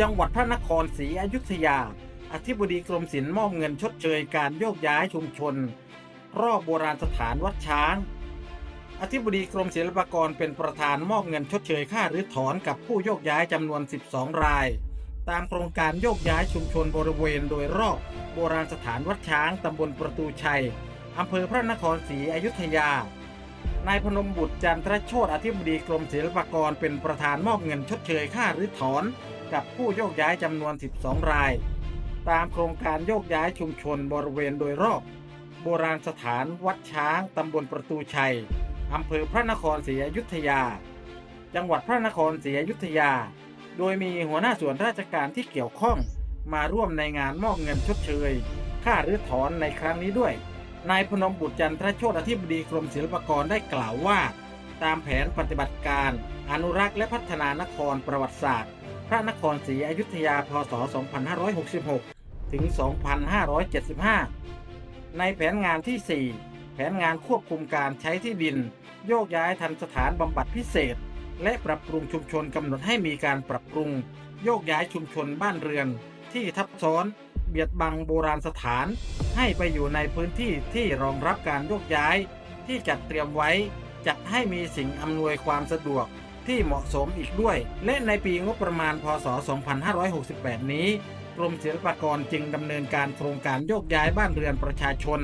จังหวัดพระนครศรีอยุธยา อธิบดีกรมศิลป์มอบเงินชดเชยการโยกย้ายชุมชน รอบโบราณสถานวัดช้าง อธิบดีกรมศิลปากรเป็นประธานมอบเงินชดเชยค่ารื้อถอนกับผู้โยกย้ายจำนวน 12 ราย ตามโครงการโยกย้ายชุมชนบริเวณโดยรอบโบราณสถานวัดช้างตำบลประตูชัยอำเภอพระนครศรีอยุธยานายพนมบุตรจันทรโชตอธิบดีกรมศิลปากรเป็นประธานมอบเงินชดเชยค่ารื้อถอน กับผู้โยกย้ายจำนวน 12 ราย ตามโครงการโยกย้ายชุมชนบริเวณโดยรอบ โบราณสถานวัดช้างตำบลประตูชัยอำเภอพระนครศรีอยุธยา จังหวัดพระนครศรีอยุธยา โดยมีหัวหน้าส่วนราชการที่เกี่ยวข้องมาร่วมในงานมอบเงินชดเชย ค่ารื้อถอนในครั้งนี้ด้วย นายพนมบุตรจันทรโชตอธิบดีกรมศิลปากรได้กล่าวว่า ตามแผนปฏิบัติการ อนุรักษ์และพัฒนานครประวัติศาสตร์ พระนครศรีอยุธยาพศ 2566 ถึง 2575 ในแผนงานที่ 4 แผนงานควบคุมการใช้ที่ดิน โยกย้ายทันสถานบำบัดพิเศษ และปรับปรุงชุมชนกำหนดให้มีการปรับปรุง โยกย้ายชุมชนบ้านเรือน ที่ทับซ้อน เบียดบังโบราณสถาน ให้ไปอยู่ในพื้นที่ที่รองรับการโยกย้าย ที่จัดเตรียมไว้จัดให้มีสิ่งอำนวยความสะดวก ที่เหมาะสมอีกด้วย และในปีงบประมาณพศ 2568 นี้ กรมศิลปากรจึงดำเนินการโครงการโยกย้ายบ้านเรือนประชาชน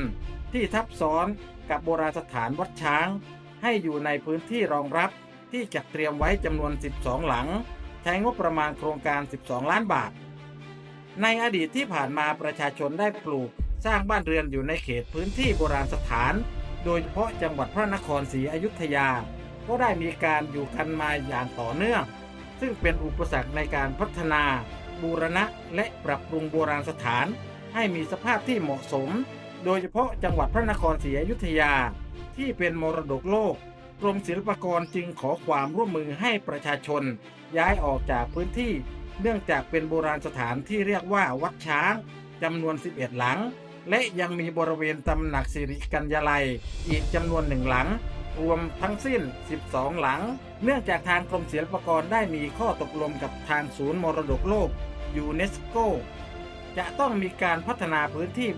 ที่ทับซ้อนกับโบราณสถานวัดช้าง ให้อยู่ในพื้นที่รองรับที่จัดเตรียมไว้จำนวน 12 หลัง ใช้งบประมาณโครงการ 12 ล้านบาท ในอดีตที่ผ่านมาประชาชนได้ปลูกสร้างบ้านเรือนอยู่ในเขตพื้นที่โบราณสถาน โดยเฉพาะจังหวัดพระนครศรีอยุธยา ก็ได้มีการอยู่กันมาอย่างต่อเนื่อง ซึ่งเป็นอุปสรรคในการพัฒนา บูรณะและปรับปรุงโบราณสถาน ให้มีสภาพที่เหมาะสม โดยเฉพาะจังหวัดพระนครศรีอยุธยา ที่เป็นมรดกโลกกรมศิลปากรจึงขอความร่วมมือให้ประชาชน ย้ายออกจากพื้นที่เนื่องจากเป็นโบราณสถานที่เรียกว่าวัดช้างจำนวน 11 หลัง และยังมีบริเวณตำหนักสิริกัญญาลัย อีกจำนวนหนึ่งหลัง รวมทั้งสิ้น 12 หลัง เนื่องจากทางกรมศิลปากรได้มีข้อตกลงกับทางศูนย์มรดกโลกยูเนสโกจะต้องมีการพัฒนาพื้นที่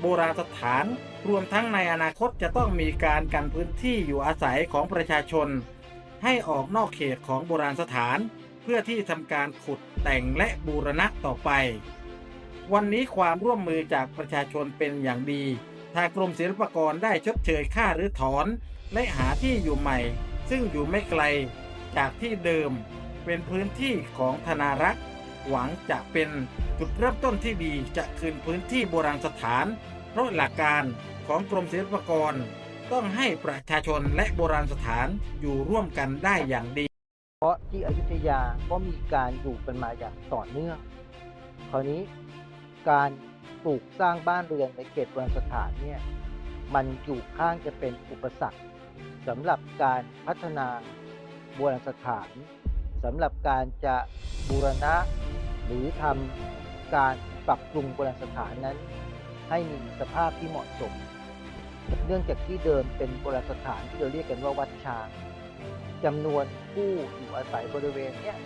โบราณสถาน รวมทั้งในอนาคตจะต้องมีการกันพื้นที่อยู่อาศัยของประชาชน ให้ออกนอกเขตของโบราณสถาน เพื่อที่ทำการขุดแต่งและบูรณะต่อไป วันนี้ความร่วมมือจากประชาชนเป็นอย่างดี ทางกรมศิลปากรได้ชดเชยค่าหรือถอน และหาที่อยู่ใหม่ ซึ่งอยู่ไม่ไกลจากที่เดิมเป็นพื้นที่ของธนารักษ์ หวังจะเป็นจุดเริ่มต้นที่ดีจะคืนพื้นที่โบราณสถาน เพราะหลักการของกรมศิลปากร ต้องให้ประชาชนและโบราณสถานอยู่ร่วมกันได้อย่างดี เพราะที่อยุธยาก็มีการอยู่กันมาอย่างต่อเนื่อง คราวนี้การปลูกสร้างบ้านเรือนในเขตโบราณสถานเนี่ยมันอยู่ข้างจะเป็นอุปสรรค สำหรับการพัฒนาโบราณสถานสำหรับการจะบูรณะ หรือทำการปรับปรุงโบราณสถานนั้น ให้มีสภาพที่เหมาะสม เนื่องจากที่เดิมเป็นโบราณสถานที่เราเรียกกันว่าวัดช้างจำนวนผู้อยู่อาศัยบริเวณเนี้ย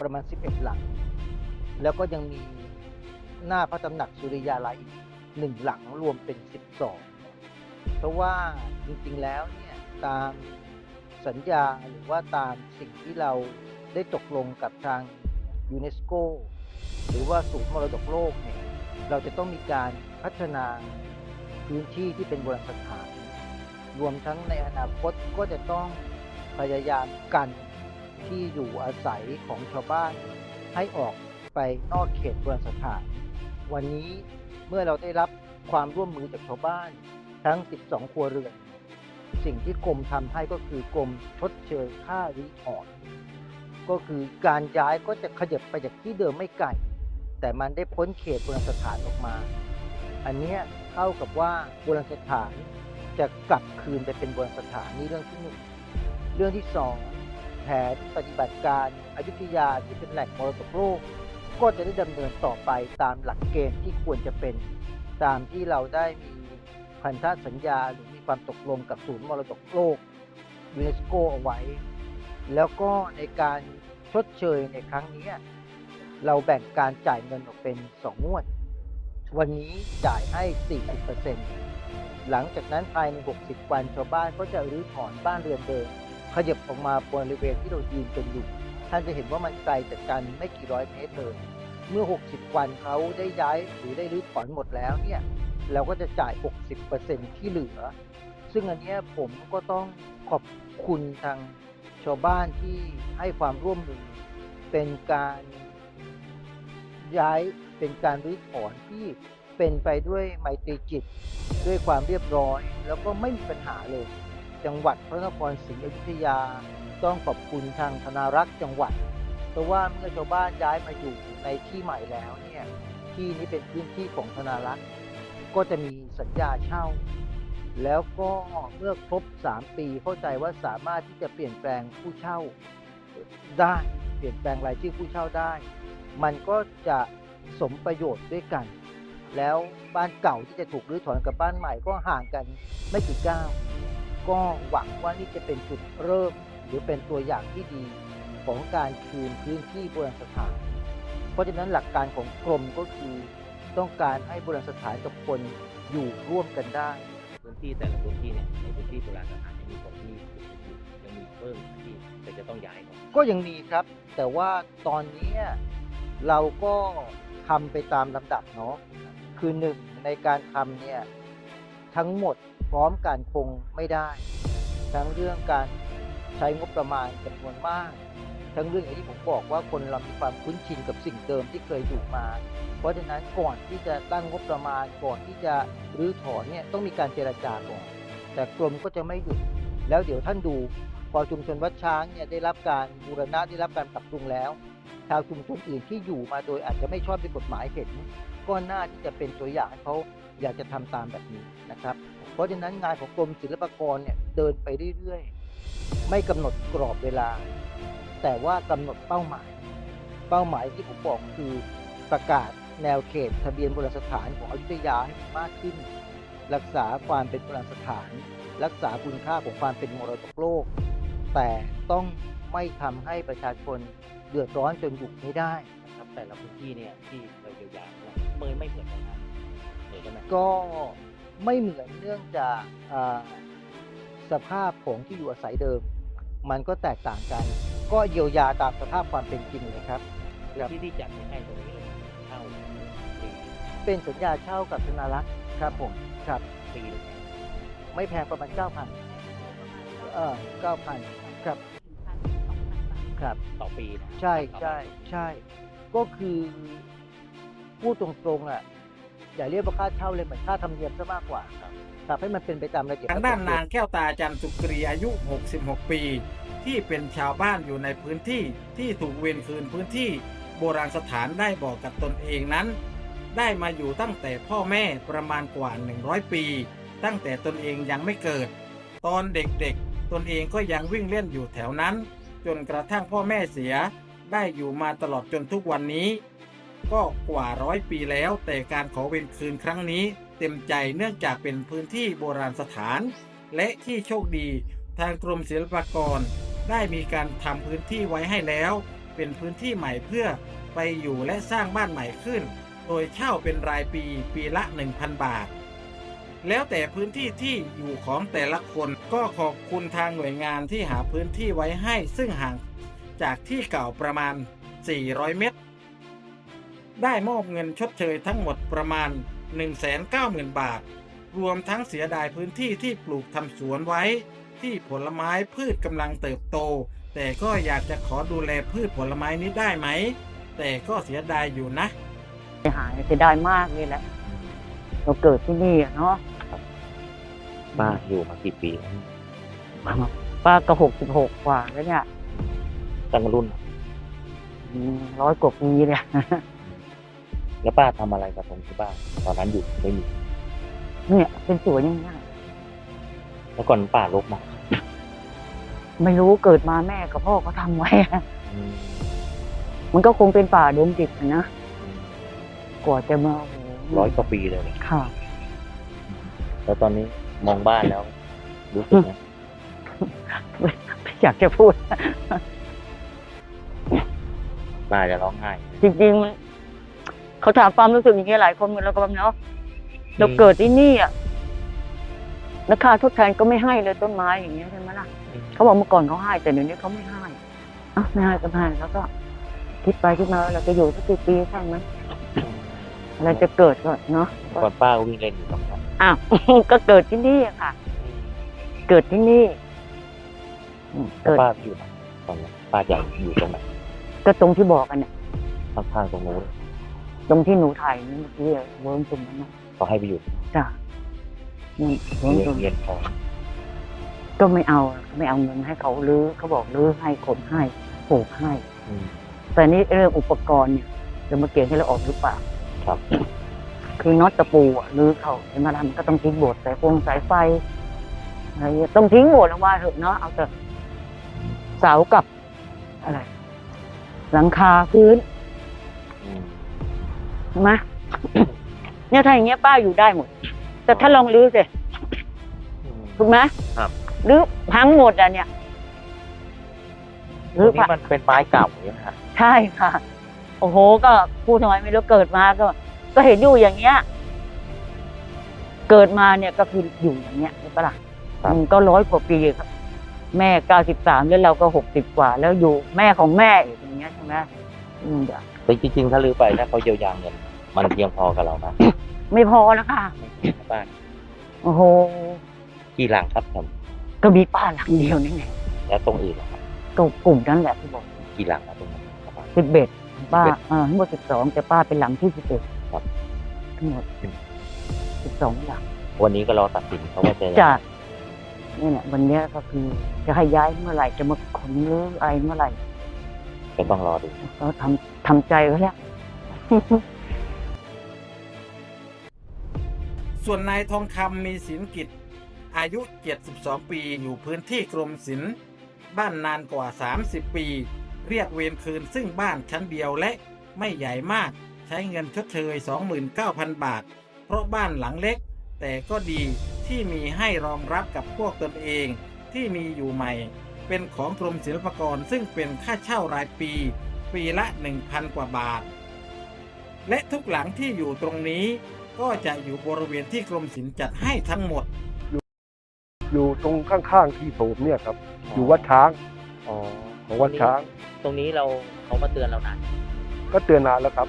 ประมาณ 11 หลัง แล้วก็ยังมีหน้าพระตำหนักสุริยาลัยอีกหนึ่งหลังรวมเป็น 12 เพราะว่าจริงๆแล้วเนี่ย ตามสัญญาหรือว่าตามสิ่งที่เราได้ตกลงกับทางยูเนสโกหรือว่าศูนย์มรดกโลกเนี่ยเราจะต้องมีการพัฒนาพื้นที่ที่เป็นโบราณสถาน รวมทั้งในอนาคตก็จะต้องพยายามกันที่อยู่อาศัยของชาวบ้าน ให้ออกไปนอกเขตโบราณสถาน วันนี้เมื่อเราได้รับความร่วมมือจากชาวบ้านทั้ง 12 ครัวเรือน สิ่งที่กรมทำให้ก็คือกรมชดเชยค่ารีถอนก็คือการย้ายก็จะขยับไปจากที่เดิมไม่ไกลแต่มันได้พ้นเขตโบราณสถานออกมา อันนี้เท่ากับว่าโบราณสถานจะกลับคืนไปเป็นโบราณสถานนี่เรื่องที่หนึ่งเรื่องที่สองแผนปฏิบัติการอยุธยาที่เป็นแหล่งมรดกโลกก็จะได้ดำเนินต่อไปตามหลักเกณฑ์ที่ควรจะเป็น ตามที่เราได้มีพันธสัญญาหรือม ความตกลงกับศูนย์มรดกโลกยูเนสโกเอาไว้ แล้วก็ในการชดเชยในครั้งนี้ เราแบ่งการจ่ายเงินออกเป็นสองงวด วันนี้จ่ายให้ 40%หลังจากนั้นภายใน 60 วันชาวบ้านก็จะรื้อถอนบ้านเรือนเดิมขยับออกมาบริเวณที่เรายืนกันอยู่ ท่านจะเห็นว่ามันไกลจากกันไม่กี่ร้อยเมตรเลย เมื่อ 60 วันเขาได้ย้ายหรือได้รื้อถอนหมดแล้วเนี่ย เราก็จะจ่าย 60%ที่เหลือ ซึ่งอันนี้ผมก็ต้องขอบคุณทางชาวบ้านที่ให้ความร่วมมือ เป็นการย้ายเป็นการรื้อถอนที่เป็นไปด้วยไมตรีจิต ด้วยความเรียบร้อย แล้วก็ไม่มีปัญหาเลย จังหวัดพระนครศรีอยุธยา ต้องขอบคุณทางธนารักษ์จังหวัด เพราะว่าเมื่อชาวบ้านย้ายมาอยู่ในที่ใหม่แล้วเนี่ยที่นี้เป็นพื้นที่ของธนารักษ์ ก็จะมีสัญญาเช่า แล้วก็เมื่อครบ 3 ปีเข้าใจว่าสามารถที่จะเปลี่ยนแปลงผู้เช่าได้เปลี่ยนแปลงรายชื่อผู้เช่าได้ มันก็จะสมประโยชน์ด้วยกัน แล้วบ้านเก่าที่จะถูกรื้อถอนกับบ้านใหม่ก็ห่างกันไม่กี่ก้าวก็หวังว่านี่จะเป็นจุดเริ่มหรือเป็นตัวอย่างที่ดีของการคืนพื้นที่โบราณสถาน เพราะฉะนั้นหลักการของกรมก็คือ ต้องการให้โบราณสถานกับคนอยู่ร่วมกันได้พื้นที่แต่ละพื้นที่เนี่ยในพื้นที่โบราณสถานยังมีคนที่ยังมีเพิ่มที่แต่จะต้องย้ายก็ยังมีครับ แต่ว่าตอนนี้เราก็ทำไปตามลำดับเนาะคือหนึ่งในการทำเนี่ยทั้งหมดพร้อมกันคงไม่ได้ ทั้งเรื่องการใช้งบประมาณจำนวนมาก ทั้งเรื่องอย่างที่ผมบอกว่าคนเรามีความคุ้นชินกับสิ่งเดิมที่เคยอยู่มา เพราะฉะนั้นก่อนที่จะตั้งงบประมาณก่อนที่จะรื้อถอนเนี่ยต้องมีการเจรจาก่อน แต่กรมก็จะไม่หยุด แล้วเดี๋ยวท่านดู พอชุมชนวัดช้างเนี่ยได้รับการบูรณะได้รับการปรับปรุงแล้ว ชาวชุมชนอื่นที่อยู่มาโดยอาจจะไม่ชอบด้วยกฎหมายเห็นก็น่าที่จะเป็นตัวอย่างให้เขาอยากจะทำตามแบบนี้นะครับ เพราะฉะนั้นงานของกรมศิลปากรเนี่ยเดินไปเรื่อยๆ ไม่กำหนดกรอบเวลา แต่ว่ากำหนดเป้าหมาย เป้าหมายที่ผมบอกคือประกาศแนวเขตทะเบียนโบราณสถานของอยุธยาให้มากขึ้น รักษาความเป็นโบราณสถาน รักษาคุณค่าของความเป็นมรดกโลก แต่ต้องไม่ทำให้ประชาชนเดือดร้อนจนอยู่ไม่ได้นะครับแต่ละพื้นที่เนี่ยที่เราเยียวยาเนี่ยเมยไม่เหมือนกันนะเหมือนกันไหมก็ไม่เหมือนเนื่องจากสภาพของที่อยู่อาศัยเดิม มันก็แตกต่างกัน ก็เยียวยาตามสภาพความเป็นจริงเลยครับพื้นที่ที่จัดไว้ให้ตรงนี้เลยเช่าปีเป็นสัญญาเช่ากับธนารักษ์ครับผมครับปีหนึ่งไม่แพงประมาณ9,000เออ9,000ครับครับต่อปีนะใช่ใช่ใช่ก็คือพูดตรงๆอะ อย่าเรียกว่าค่าเช่าเลยเหมือนค่าธรรมเนียมซะมากกว่าครับครับให้มันเป็นไปตามระเบียบทางด้านนางแก้วตาจันทร์สุกรีอายุ 66 ปี ที่เป็นชาวบ้านอยู่ในพื้นที่ที่ถูกเวนคืนพื้นที่โบราณสถานได้บอกกับตนเองนั้น ได้มาอยู่ตั้งแต่พ่อแม่ประมาณกว่า 100 ปี ตั้งแต่ตนเองยังไม่เกิด ตอนเด็กๆ ตนเองก็ยังวิ่งเล่นอยู่แถวนั้น จนกระทั่งพ่อแม่เสีย ได้อยู่มาตลอดจนทุกวันนี้ ก็กว่าร้อยปีแล้ว แต่การขอเวนคืนครั้งนี้ เต็มใจเนื่องจากเป็นพื้นที่โบราณสถาน และที่โชคดี ทางกรมศิลปากร ได้มีการทำพื้นที่ไว้ให้แล้ว เป็นพื้นที่ใหม่เพื่อไปอยู่และสร้างบ้านใหม่ขึ้น โดยเช่าเป็นรายปีปีละ 1,000 บาท แล้วแต่พื้นที่ที่อยู่ของแต่ละคนก็ขอบคุณทางหน่วยงานที่หาพื้นที่ไว้ให้ ซึ่งห่างจากที่เก่าประมาณ 400 เมตร ได้มอบเงินชดเชยทั้งหมดประมาณ 190,000 บาท รวมทั้งเสียดายพื้นที่ที่ปลูกทำสวนไว้ ที่ผลไม้พืชกำลังเติบโต แต่ก็อยากจะขอดูแลพืชผลไม้นี้ได้ไหม แต่ก็เสียดายอยู่นะหายเสียดายมากเลยแหละ เราเกิดที่นี่อะเนาะป้าอยู่มากี่ปีแล้วป้าก็หกสิบหกกว่าแล้วเนี่ยตั้งรุ่นอืมร้อยกว่าปีเนี่ย แล้วป้าทำอะไรกับตรงที่บ้านตอนนั้นอยู่ไม่มีเนี่ยเป็นสวนอย่างเงี้ยแล้วก่อนป้าลกมาไม่รู้เกิดมาแม่กับพ่อก็ทำไว้อะอืมมันก็คงเป็นป่าดงดิบอะนะกว่าจะมาโอ้โหร้อยกว่าปีเลยเนี่ยค่ะ แล้วตอนนี้มองบ้านแล้ว รู้สึกไงไม่อยากจะพูดป้าจะร้องไห้จริงๆมัน เขาถามความรู้สึกอย่างเงี้ยหลายคนเหมือนเราก็แบบเนาะเราเกิดที่นี่อะราคาทดแทนก็ไม่ให้เลยต้นไม้อย่างเงี้ยใช่ไหมล่ะเขาบอกเมื่อก่อนเขาให้ แต่เดี๋ยวนี้เขาไม่ให้อะไม่ให้ก็ไม่ให้แล้วก็ คิดไปคิดมาเราจะอยู่สักกี่ปีช่างมันอะไรจะเกิดก็เนาะก่อนป้าก็วิ่งเล่นอยู่ตรงนั้นอ้าวก็เกิดที่นี่อะค่ะ เกิดที่นี่อืมแล้วเกิดป้าอยู่ไหนตอนนั้นป้าอยากอยู่ตรงไหนก็ตรงที่บอกกันเนี่ยข้างๆตรงนู้น ตรงที่หนูถ่ายนี่เมื่อกี้อะเวิร์มตรงนั้นนะเขาให้ไปอยู่จ้ะนี่เวิร์มเรียตรนงเรียนพอก็ไม่เอาไม่เอาเงินให้เขาลื้อเขาบอกลื้อให้คนให้ปลูกให้ อืม แต่นี่เรื่องอุปกรณ์เนี่ยจะมาเกี่ยงให้เราออกหรือเปล่า ครับ คือน็อตตะปูอะลื้อเขาเห็นไหมล่ะมันก็ต้องทิ้งบดสายฟงสายไฟอะไรเงี้ยต้องทิ้งหมดแล้วว่าเถอะเนาะเอาแต่เสากับอะไร หลังคาพื้น อืมใช่ ไหมเนี่ยถ้าอย่างเงี้ยป้าอยู่ได้หมด แต่ถ้าลองรื้อสิอืมถูกไหมครับรื้อพังหมดอะเนี่ยตรงนี้มันเป็นไม้เก่าใช่ไหมฮะใช่ค่ะ โอ้โห ก็พูดทำไมไม่รู้เกิดมาก็ ก็เห็นอยู่อย่างเงี้ย เกิดมาเนี่ยก็คืออยู่อย่างเงี้ยใช่ปะล่ะมันก็ร้อยกว่าปีครับ แม่เก้าสิบสามแล้วเราก็หกสิบกว่า แล้วอยู่แม่ของแม่อีกอย่างเงี้ยใช่ไหมอืมเดี๋ยวแต่จริงๆถ้าลือไปถ้าเขาเยียวยาเงิน มันเพียงพอกับเรานะไม่พอแล้วค่ะป้าโอ้โห กี่หลังครับผมก็มีป้าหลังเดียวนี่ไงแล้วตรงอื่นล่ะครับก็กลุ่มนั้นแหละที่บอกกี่หลังนะตรงนั้นครับป้าสิบเอ็ดป้า11เออทั้งหมดสิบสองแต่ป้าเป็นหลังที่สิบเอ็ดครับ ทั้งหมดสิบสองหลังวันนี้ก็รอตัดสินเขาว่าจะจ้ะนี่เนี่ยวันเนี้ยก็คือจะให้ย้ายเมื่อไหร่จะมาขนหรืออะไรเมื่อไหร่ก็ต้องรอดู เราทำทำใจไว้แล้ว ส่วนนายทองคำมีศิลกิจ อายุ 72 ปีอยู่พื้นที่กรมศิลป์บ้านนานกว่า 30 ปี เรียกเวรคืนซึ่งบ้านชั้นเดียวและไม่ใหญ่มากใช้เงินชดเชย 29,000 บาท เพราะบ้านหลังเล็ก แต่ก็ดีที่มีให้รองรับกับพวกตนเองที่มีอยู่ใหม่ เป็นของกรมศิลปากรซึ่งเป็นค่าเช่ารายปี ปีละ 1,000 กว่าบาท และทุกหลังที่อยู่ตรงนี้ ก็จะอยู่บริเวณที่กรมศิลป์จัดให้ทั้งหมด อยู่ตรงข้างๆที่โถมเนี่ยครับ อยู่วัดช้างอ๋อของวัดช้าง ตรงนี้เราเขามาเตือนเรานานก็เตือนนานแล้วครับ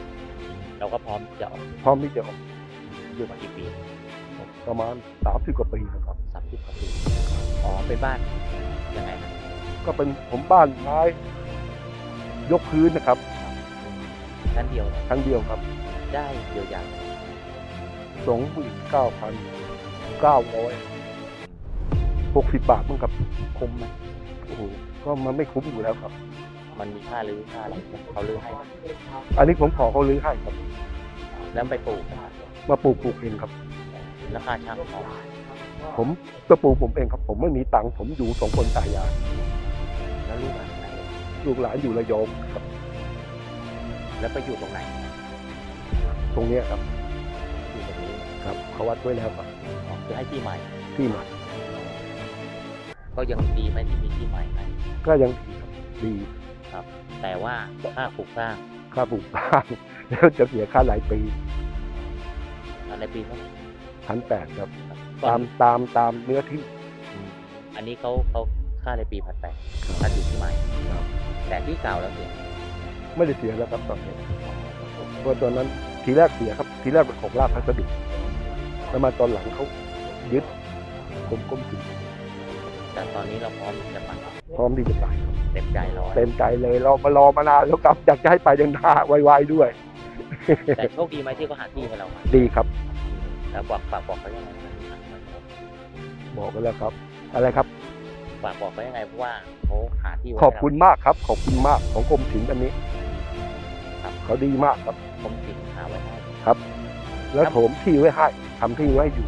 เราก็พร้อมจะออกพร้อมที่จะออกอยู่มากี่ปีประมาณสามสิบกว่าปีนะครับสามสิบกว่าปีอ๋อเป็นบ้านยังไงครับก็เป็นผมบ้านไม้ยกพื้นนะครับชั้นเดียวนะครั้งเดียวครับ ได้เยียวยา สองหมื่นเก้าพันเก้าร้อยหกสิบบาทมั้งครับคุ้มไหมโอ้โหก็มันไม่คุ้มอยู่แล้วครับ มันมีค่ารื้อค่าอะไรเขารื้อให้ไหมอันนี้ผมขอเขาลื้อให้ครับ แล้วไปปลูกนะมาปลูกปลูกเองครับ แล้วค่าช่างเขาผมจะปลูกผมเองครับ ผมไม่มีตังค์ผมอยู่สองคนตายายแล้วลูกหลานไหนลูกหลานอยู่ระยองครับ แล้วไปอยู่ตรงไหน ตรงเนี้ยครับอยู่ตรงนี้ ครับเขาวัดไว้แล้วครับอ๋อคือให้ที่ใหม่ ที่ใหม่ก็ยังดีไหมที่มีที่ใหม่ให้ก็ยังดีครับดีแต่ว่าค่าปลูกสร้างค่าปลูกบ้านแล้วจะเสียค่าหลายปีในปีเท่าไหร่พันแปดครับก่อตานมตามตามเนื้อที่อืมอันนี้เขาเขาค่าในปีพันแปดครับถ้าอยู่ที่ใหม่ครับแต่ที่เก่าแล้วเนี่ยไม่ได้เสียแล้วครับตอนนี้เพราะตอนนั้นทีแรกเสียครับ ทีแรกเป็นของราชพัสดุ แล้วมาตอนหลังเขายึดกรมกรมถึงแต่ตอนนี้เราพร้อมจะไปพร้อมที่จะไปครับเต็มใจร้อยเต็มใจเลยเรามารอมานานแล้วครับอยากจะให้ไปยังหน้าไวๆด้วย แต่โชคดีไหมที่เขาหาที่ให้เรามาดีครับ แล้วฝากฝากบอกเขายังไงบอกกันแล้วครับ อะไรครับฝากบอกเขายังไงเพราะว่าเขาหาที่ไว้ขอบคุณมากครับ ขอบคุณมากของกรมศิลป์อันนี้ครับเขาดีมากครับผมสินหาไว้ให้แล้วโถมที่ไว้ให้ ทำที่ไว้ให้อยู่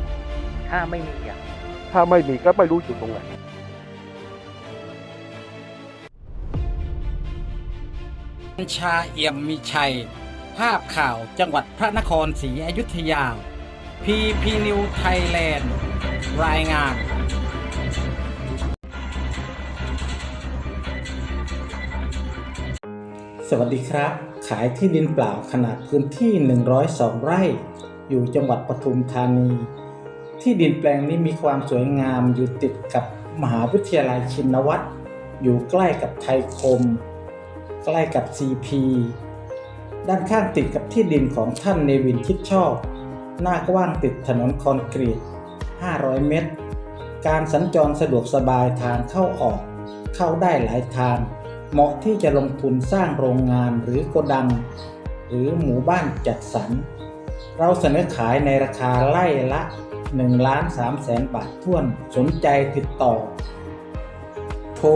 ถ้าไม่มีอะถ้าไม่มีก็ไม่รู้อยู่ตรงไหนบัญชาเอี่ยมมีชัย ภาพข่าวจังหวัดพระนครศรีอยุธยา พีพีนิวไทยแลนด์ รายงานสวัสดีครับ ขายที่ดินเปล่าขนาดพื้นที่ 102 ไร่ อยู่จังหวัดปทุมธานี ที่ดินแปลงนี้มีความสวยงามอยู่ติดกับมหาวิทยาลัยชินวัตรอยู่ใกล้กับไทยคม ใกล้กับ CP ด้านข้างติดกับที่ดินของท่านเนวินคิดชอบ หน้ากว้างติดถนนคอนกรีต 500 เมตร การสัญจรสะดวกสบายทางเข้าออก เข้าได้หลายทาง เหมาะที่จะลงทุนสร้างโรงงานหรือโกดัง หรือหมู่บ้านจัดสรร เราเสนอขายในราคาไล่ละ1ล้าน3แสนบาทท้วนสนใจติดต่อ โทร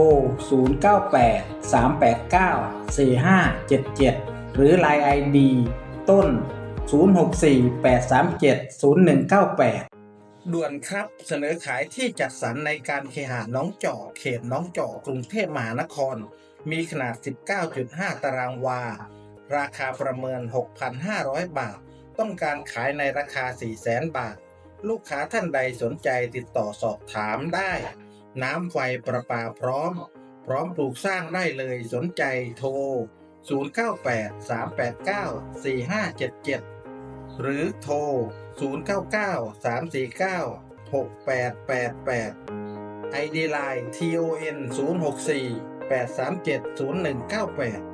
098 389 4577 หรือ Line ID ต้น 064 837 0198 ด่วนครับเสนอขายที่จัดสรรในการเคหะน้องจอกเขตน้องจอกกรุงเทพมหานคร มีขนาด 19.5 ตารางวา ราคาประเมิน 6,500 บาท ต้องการขายในราคา 400,000 บาท ลูกค้าท่านใดสนใจติดต่อสอบถามได้ น้ำไฟประปาพร้อม พร้อมปลูกสร้างได้เลยสนใจโทร 098 389 4577 หรือโทร 099 349 6888 ID Line TON 064 837 0198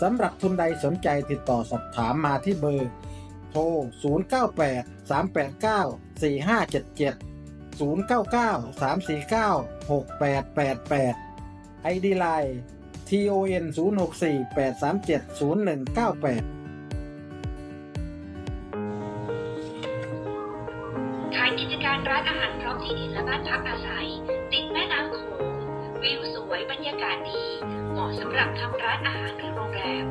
สำหรับทุนใดสนใจติดต่อสอบถามมาที่เบอร์ โทร 098 389 4577 099 349 6888 ID Line TON 064 837 0198ขายกิจการร้านอาหารพร้อมที่ดินและบ้านพักอาศัย ติดแม่น้ำโขงวิวสวยบรรยากาศดี เหมาะสำหรับทำร้านอาหารหรือ แรม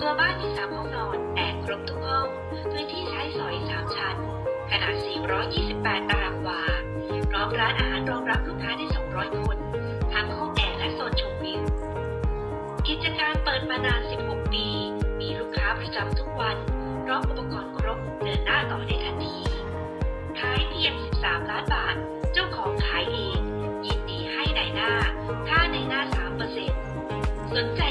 ตัวบ้านมีสามห้องนอนแอร์ครบทุกห้อง พื้นที่ใช้สอยสามชั้น ขนาด 428 ตารางวา พร้อมร้านอาหารรองรับลูกค้าได้ 200 คน ทั้งห้องแอร์และโซนชมวิว กิจการเปิดมานาน 16 ปี มีลูกค้าประจำทุกวันพร้อมอุปกรณ์ครบเดินหน้าต่อได้ทันทีขายเพียง 13 ล้านบาท เจ้าของขายเอง ยินดีให้ในายหน้า ค่าในหน้า 3%สนใจ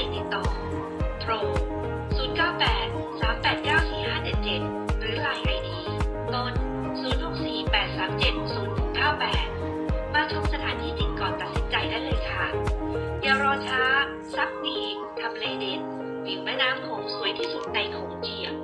อย่ารอช้าซักดีทำเลเด่นวิวแม่น้ำโขงสวยที่สุดในโขงเจียง